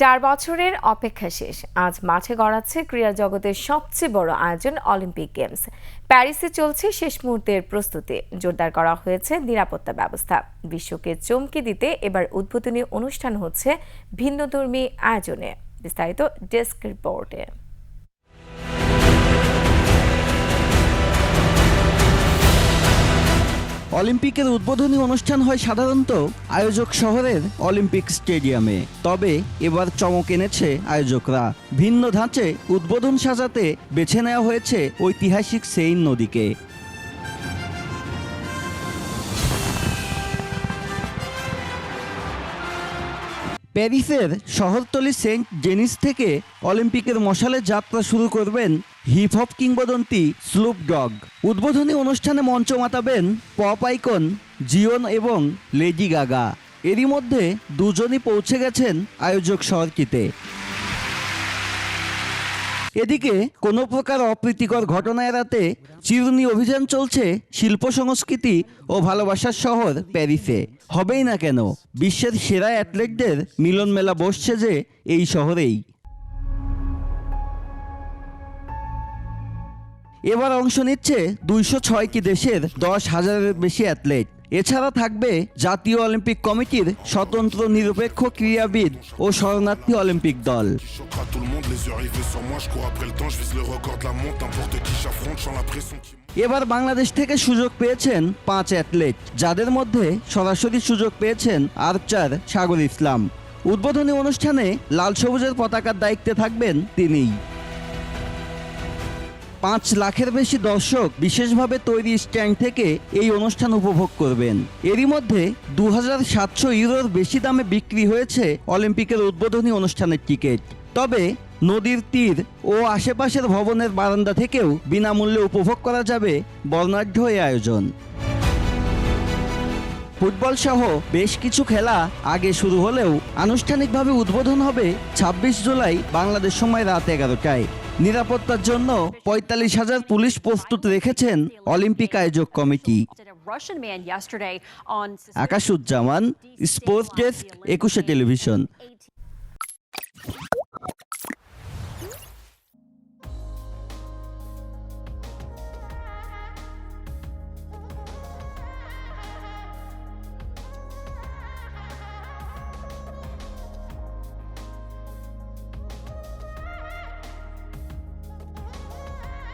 চার বছরের অপেক্ষা শেষ। আজ মাঠে গড়াচ্ছে ক্রীড়া জগতের সবচেয়ে বড় আয়োজন অলিম্পিক গেমস। প্যারিসে চলছে শেষ মুহূর্তের প্রস্তুতি। জোরদার করা হয়েছে নিরাপত্তা ব্যবস্থা। বিশ্বকে চমকে দিতে এবার উদ্বোধনী অনুষ্ঠান হচ্ছে ভিন্নধর্মী আয়োজনে। বিস্তারিত ডেস্ক রিপোর্টে। অলিম্পিকের উদ্বোধনী অনুষ্ঠান হয় সাধারণত আয়োজক শহরের অলিম্পিক স্টেডিয়ামে। তবে এবার চমক এনেছে আয়োজকরা। ভিন্ন ধাঁচে উদ্বোধন সাজাতে বেছে নেওয়া হয়েছে ঐতিহাসিক সেইন নদীকে। প্যারিসের শহরতলি সেন্ট জেনিস থেকে অলিম্পিকের মশালে যাত্রা শুরু করবেন হিপ হপ কিংবদন্তি স্লুপ ডগ। উদ্বোধনী অনুষ্ঠানে মঞ্চ মাতাবেন পপ আইকন জিওন এবং লেডি গাগা। এরই মধ্যে দুজনই পৌঁছে গেছেন আয়োজক শহরকিতে। এদিকে কোনো প্রকার অপ্রীতিকর ঘটনা এড়াতে চিরুনি অভিযান চলছে শিল্প সংস্কৃতি ও ভালোবাসার শহর প্যারিসে। হবেই না কেন, বিশ্বের সেরা অ্যাথলেটদের মিলন মেলা বসছে যে এই শহরেই। এবার অংশ নিচ্ছে দুইশো ছয়টি দেশের দশ হাজারের বেশি অ্যাথলেট। এছাড়া থাকবে জাতীয় অলিম্পিক কমিটির স্বতন্ত্র নিরপেক্ষ ক্রীড়াবিদ ও শরণার্থী অলিম্পিক দল. এবার বাংলাদেশ থেকে সুযোগ পেয়েছেন পাঁচ অ্যাথলেট, যাদের মধ্যে সরাসরি সুযোগ পেয়েছেন আর্চার সাগর ইসলাম। উদ্বোধনী অনুষ্ঠানে লাল সবুজের পতাকার দায়িত্বে থাকবেন তিনিই। পাঁচ লাখের বেশি দর্শক বিশেষভাবে তৈরি স্ট্যান্ড থেকে এই অনুষ্ঠান উপভোগ করবেন। এরই মধ্যে দু হাজার সাতশো ইউরোর বেশি দামে বিক্রি হয়েছে অলিম্পিকের উদ্বোধনী অনুষ্ঠানের টিকিট। তবে নদীর তীর ও আশেপাশের ভবনের বারান্দা থেকেও বিনামূল্যে উপভোগ করা যাবে বর্ণাঢ্য এই আয়োজন। ফুটবল সহ বেশ কিছু খেলা আগে শুরু হলেও আনুষ্ঠানিকভাবে উদ্বোধন হবে ছাব্বিশ জুলাই বাংলাদেশ সময় রাত এগারোটায়। নিরাপত্তার জন্য পঁয়তাল্লিশ হাজার পুলিশ প্রস্তুত রেখেছেন অলিম্পিক আয়োজক committee. Akashuzzaman sports desk, Ekushey Television.